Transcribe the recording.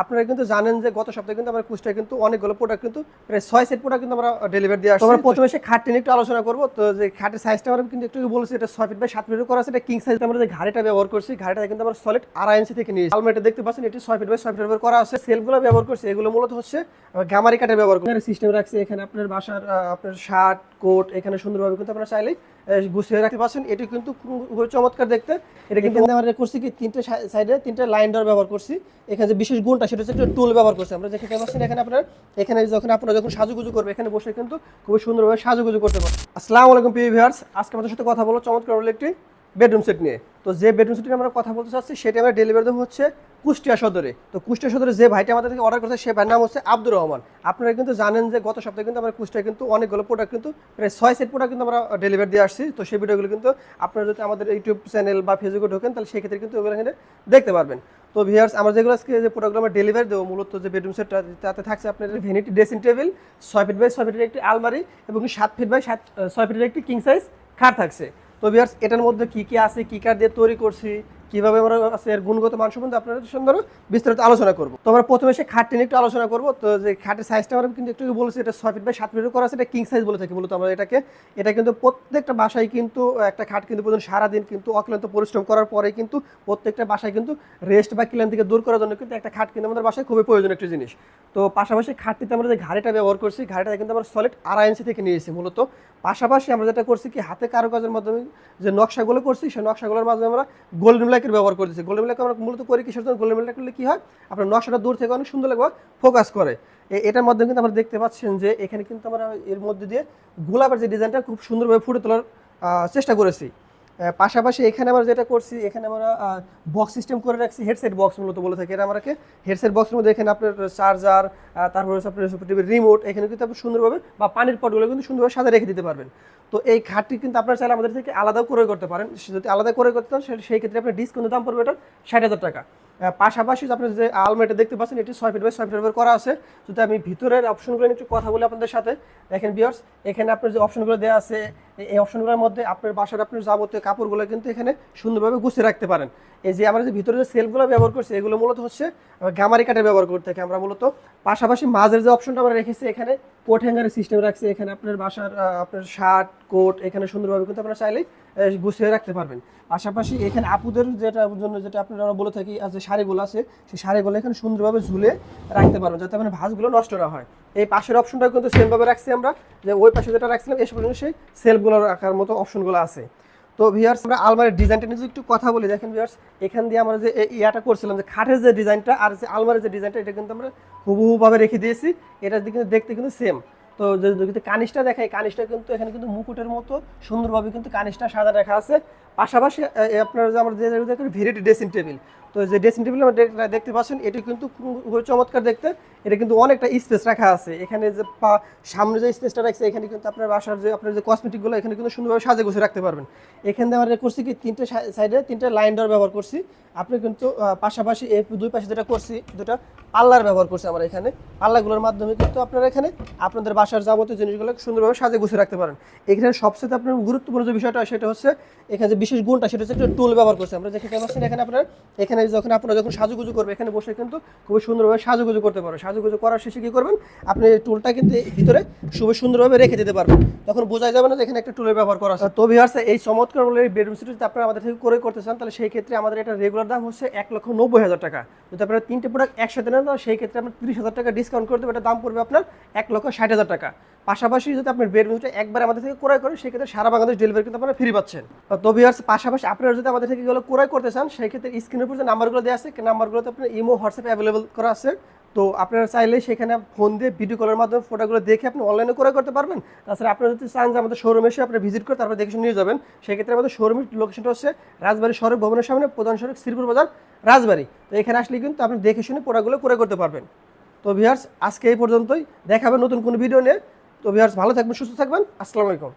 আপনারা কিন্তু জানেন যে গত সপ্তাহে কিন্তু আমরা কুষ্টায় কিন্তু অনেকগুলো প্রোডাক্ট কিন্তু প্রায় ছয় সেট প্রোডাক্ট কিন্তু আমরা ডেলিভারি দিয়ে আসছি। আমরা প্রথমে সে খাটটি নিয়ে একটু আলোচনা করব। তো যে খাটের সাইজটা আমরা কিন্তু একটু বলেছি এটা ছয় ফিট বাই সাত ফিট করা আছে। এটা কিং সাইজ আমরা যে ঘাড়িটা ব্যবহার করছি ঘাড়িটা কিন্তু আমরা সলিড আড়াই ইঞ্চি থেকে নিয়েছি। আলমারিটা দেখতে পাচ্ছেন এটি ছয় ফিট বাই ছয় ফিট ব্যবহার করা আছে। সেলগুলো ব্যবহার করছি এগুলো মূলত হচ্ছে আমরা গামারি কাঠের ব্যবহার করি। সিস্টেম রাখছি এখানে আপনার বাসার আপনার শার্ট কোট এখানে সুন্দরভাবে কিন্তু আপনারা চাইলেই গুছিয়ে রাখতে পারছেন। এটি কিন্তু খুবই চমৎকার দেখতে। এটা কিন্তু আমরা করছি কি তিনটে সাইডে তিনটে লাইন ডোর ব্যবহার করছি। এখানে যে বিশেষ গুণটা সেটা হচ্ছে একটা টুল ব্যবহার করছি। আমরা দেখতে পাচ্ছেন এখানে আপনার এখানে যখন আপনারা যখন সাজুগুজু করবে এখানে বসে কিন্তু খুবই সুন্দরভাবে সাজুগুজু করতে পারবেন। আসসালামু আলাইকুম প্রিয় ভিউয়ার্স আজকে আমাদের সাথে কথা বলো চমৎকার একটি বেডরুম সেট নিয়ে। তো যে বেডরুম সেট নিয়ে আমরা কথা বলতে চাচ্ছি সেটা আমরা ডেলিভারি দেবো হচ্ছে কুষ্টিয়া সদরে। তো কুষ্টিয়া সদরে যে ভাইটা আমাদের থেকে অর্ডার করছে, সে ভাইয়ের নাম হচ্ছে আব্দুর রহমান। আপনারা কিন্তু জানেন যে গত সপ্তাহে কিন্তু আমরা কুষ্টিয়া কিন্তু অনেকগুলো প্রোডাক্ট কিন্তু, প্রায় ছয় সেট প্রোডাক্ট কিন্তু আমরা ডেলিভারি দিয়ে আসছি। তো সেই ভিডিওগুলো কিন্তু আপনারা যদি আমাদের ইউটিউব চ্যানেল বা ফেসবুকে ঢোকেন, তাহলে সেই ক্ষেত্রে কিন্তু ওগুলো এখানে দেখতে পারবেন। তো ভিয়ার্স আমরা যেগুলো আজকে যে প্রোডাক্টগুলো আমরা ডেলিভারি দেবো, মূলত যে বেডরুম সেটটা তাতে থাকছে আপনার ভেনিটি ড্রেসিং টেবিল ছয় ফিট বাই ছয় ফিটের একটি আলমারি এবং সাত ফিট বাই সাত ছয় ফিটের একটি কিং সাইজ খাট থাকছে। তো ভিয়ার্স এটার মধ্যে কী কী আছে, কী কার দিয়ে তৈরি করছি কীভাবে আমরা এর গুণগত মান সম্বন্ধে আপনাদের আরও বিস্তারিত আলোচনা করব। তো আমরা প্রথমে সে খাটটি নিয়ে একটু আলোচনা করব। তো যে খাটের সাইজটা আমরা কিন্তু একটু বলেছি, এটা ছয় ফিট বাই সাত ফিটের করা আছে, এটা কিং সাইজ বলে থাকি মূলত আমরা এটাকে। এটা কিন্তু প্রত্যেকটা বাসায় কিন্তু, একটা খাট কিন্তু প্রতিদিন সারাদিন কিন্তু অক্লান্ত পরিশ্রম করার পরে কিন্তু প্রত্যেকটা বাসায় কিন্তু রেস্ট বা ক্লান থেকে দূর করার জন্য কিন্তু একটা খাট কিন্তু আমাদের বাসায় খুবই প্রয়োজন একটা জিনিস। তো পাশাপাশি খাটটিতে আমরা যে ঘাড়িটা ব্যবহার করছি ঘাড়িটা কিন্তু আমরা সলিড আড়াই ইঞ্চি থেকে নিয়েছি মূলত। পাশাপাশি আমরা যেটা করছি কি, হাতে কারুকাজের মাধ্যমে যে নকশাগুলো করছি, সেই নকশাগুলোর মাধ্যমে আমরা গোল্ডেন ব্ল্যাকের ব্যবহার করতেছি গোল্ডেন ব্ল্যাক আমরা মূলত করি কিসের জন্য? গোল্ডেন ব্ল্যাক করলে কী হয়? আপনার নকশাটা দূর থেকে অনেক সুন্দর লাগবে ফোকাস করে। এটার মাধ্যমে কিন্তু আমরা দেখতে পাচ্ছেন যে এখানে কিন্তু আমরা এর মধ্যে দিয়ে গোলাপের যে ডিজাইনটা খুব সুন্দরভাবে ফুটে তোলার চেষ্টা করেছি। পাশাপাশি এখানে আমরা যেটা করছি, এখানে আমরা বক্স সিস্টেম করে রাখছি হেডসেট বক্স মূলত বলে থাকি। এটা আমাকে হেডসেট বক্সের মধ্যে এখানে আপনার চার্জার তারপরে আপনার টিভির রিমোট এখানে কিন্তু আপনি সুন্দরভাবে বা পানির পটগুলো কিন্তু সুন্দরভাবে সাথে রেখে দিতে পারবেন। তো এই খাটটি কিন্তু আপনার চাইলে আমাদের থেকে আলাদা করে করতে পারেন। যদি আলাদা করে করতে চান সেই ক্ষেত্রে আপনার ডিসকাউন্টের দাম পড়বে এটা ষাট হাজার টাকা। পাশাপাশি আপনার যে আলমারিটা দেখতে পাচ্ছেন, এটি ছয় ফিট বাই ছয় ফিট করা আছে। যদি আমি ভিতরের অপশনগুলো একটু কথা বলি আপনাদের সাথে, দেখেন বিয়ার্স এখানে আপনার যে অপশনগুলো দেওয়া আছে এই- অপশনগুলোর মধ্যে আপনার বাসার আপনার যাবতীয় কাপড়গুলো কিন্তু এখানে সুন্দরভাবে গুছিয়ে রাখতে পারেন। এই যে আমরা যে ভিতরে যে সেলগুলো ব্যবহার করছি, এগুলো মূলত হচ্ছে গামারি কাঠের ব্যবহার করতে থাকি আমরা মূলত। পাশাপাশি মাঝের যে অপশনটা আমরা রেখেছি এখানে কোট হ্যাঙ্গারের সিস্টেম রাখছি। এখানে আপনার বাসার আপনার শার্ট, কোট, এখানে সুন্দরভাবে কিন্তু আপনারা চাইলেই গুছিয়ে রাখতে পারবেন। পাশাপাশি এখানে আপুদের যেটা জন্য যেটা আপনারা বলে থাকি যে শাড়িগুলো আছে, সেই শাড়িগুলো এখানে সুন্দরভাবে ঝুলে রাখতে পারবেন, যাতে আপনার ভাঁজগুলো নষ্ট না হয়। এই পাশের অপশনটাও কিন্তু সেমভাবে রাখছি আমরা, যে ওই পাশে যেটা রাখছিলাম, এসব সেই সেলফগুলো রাখার মতো অপশনগুলো আছে। তো ভিয়ার্স আমরা আলমারির ডিজাইনটা নিয়ে একটু কথা বলি, দেখেন ভিয়ার্স এখান দিয়ে আমরা যে ইয়াটা করছিলাম, যে খাটের যে ডিজাইনটা আর যে আলমারির যে ডিজাইনটা, এটা কিন্তু আমরা হুবহুভাবে রেখে দিয়েছি। এটা কিন্তু দেখতে কিন্তু সেম তো যদি কানিসটা দেখাই কানিসটা কিন্তু এখানে কিন্তু মুকুটের মতো সুন্দরভাবে কিন্তু কানিসটা সাদা রাখা আছে। পাশাপাশি আপনার যে আমরা দেখেন ভেরিটি ড্রেসিং টেবিল তো যে ড্রেসিং টেবিল আমরা দেখতে পাচ্ছেন, এটি কিন্তু চমৎকার দেখতে। এটা কিন্তু অনেকটা স্পেস রাখা আছে। এখানে যে পা- সামনে যে স্পেসটা রাখছে, এখানে কিন্তু আপনার বাসার যে আপনার যে কসমেটিকগুলো এখানে কিন্তু সুন্দরভাবে সাজে গুছিয়ে রাখতে পারবেন। এখানে আমরা করছি কি, তিনটে সাইডে তিনটে লাইন ডোর ব্যবহার করছি। আপনি কিন্তু পাশাপাশি এই দুই পাশে যেটা করছি, দুটা পাল্লার ব্যবহার করছি আমরা এখানে। পাল্লাগুলোর মাধ্যমে কিন্তু আপনারা এখানে আপনাদের বাসার যাবতীয় জিনিসগুলো সুন্দরভাবে সাজে গুছিয়ে রাখতে পারেন। এখানে সবচেয়ে আপনার গুরুত্বপূর্ণ যে বিষয়টা, সেটা হচ্ছে এখানে যে বিশেষ গুণটা সেটা হচ্ছে একটা টুল ব্যবহার করছে। আমরা যেখানে পাচ্ছেন এখানে আপনার, এখানে যখন আপনারা যখন সাজুগুজু করবে এখানে বসে কিন্তু খুবই সুন্দরভাবে সাজুগুজু করতে পারবেন। সাজুগুজু করার শেষে কি করবেন? আপনি টুলটা কিন্তু ভিতরে খুবই সুন্দরভাবে রেখে দিতে পারবেন। তখন বোঝা যাবে না যে এখানে একটা টুলের ব্যবহার করা আছে। তো ভিউয়ার্স এই চমৎকার বেডরুম সেট যদি আপনারা আমাদের থেকে করে করতে চান, তাহলে সেই ক্ষেত্রে আমাদের এটা রেগুলার দাম হচ্ছে এক লক্ষ নব্বই হাজার টাকা। যদি আপনারা তিনটে প্রোডাক্ট একসাথে নেন, তাহলে সেই ক্ষেত্রে আপনার তিরিশ হাজার টাকা ডিসকাউন্ট করতে এটা দাম পড়বে আপনার এক লক্ষ ষাট হাজার টাকা। পাশাপাশি যদি আপনার বেডরুমটা একবার আমাদের থেকে ক্রয় করেন, সেক্ষেত্রে সারা বাংলাদেশ ডেলিভারি কিন্তু আপনারা ফ্রি পাচ্ছেন। তো ভিউয়ার্স পাশাপাশি আপনারা যদি আমাদের থেকে এগুলো ক্রয় করতে চান, সেক্ষেত্রে স্ক্রিনের উপর যে নাম্বারগুলো দেওয়া আছে নাম্বারগুলোতে আপনার ইমো হোয়াটসঅ্যাপ অ্যাভেলেবল করা আছে। তো আপনারা চাইলে সেখানে ফোন দিয়ে ভিডিও কলের মাধ্যমে ফটোগুলো দেখে আপনি অনলাইনে ক্রয় করতে পারবেন। তাছাড়া আপনারা যদি চান যে আমাদের শোরুমে এসে আপনি ভিজিট করে তারপরে দেখে নিয়ে যাবেন, সেক্ষেত্রে আমাদের শোরুমের লোকেশনটা হচ্ছে রাজবাড়ি সড়ক ভবনের সামনে, প্রধান সড়ক শ্রীপুর বাজার, রাজবাড়ি। তো এখানে আসলে কিন্তু আপনি দেখে শুনে প্রোডাক্টগুলো ক্রয় করতে পারবেন। তো ভিউয়ার্স আজকে এই পর্যন্তই। দেখাবেন নতুন কোনো ভিডিও নিয়ে। তো ভিউয়ার্স ভালো থাকবেন সুস্থ থাকবেন। আসসালামু আলাইকুম।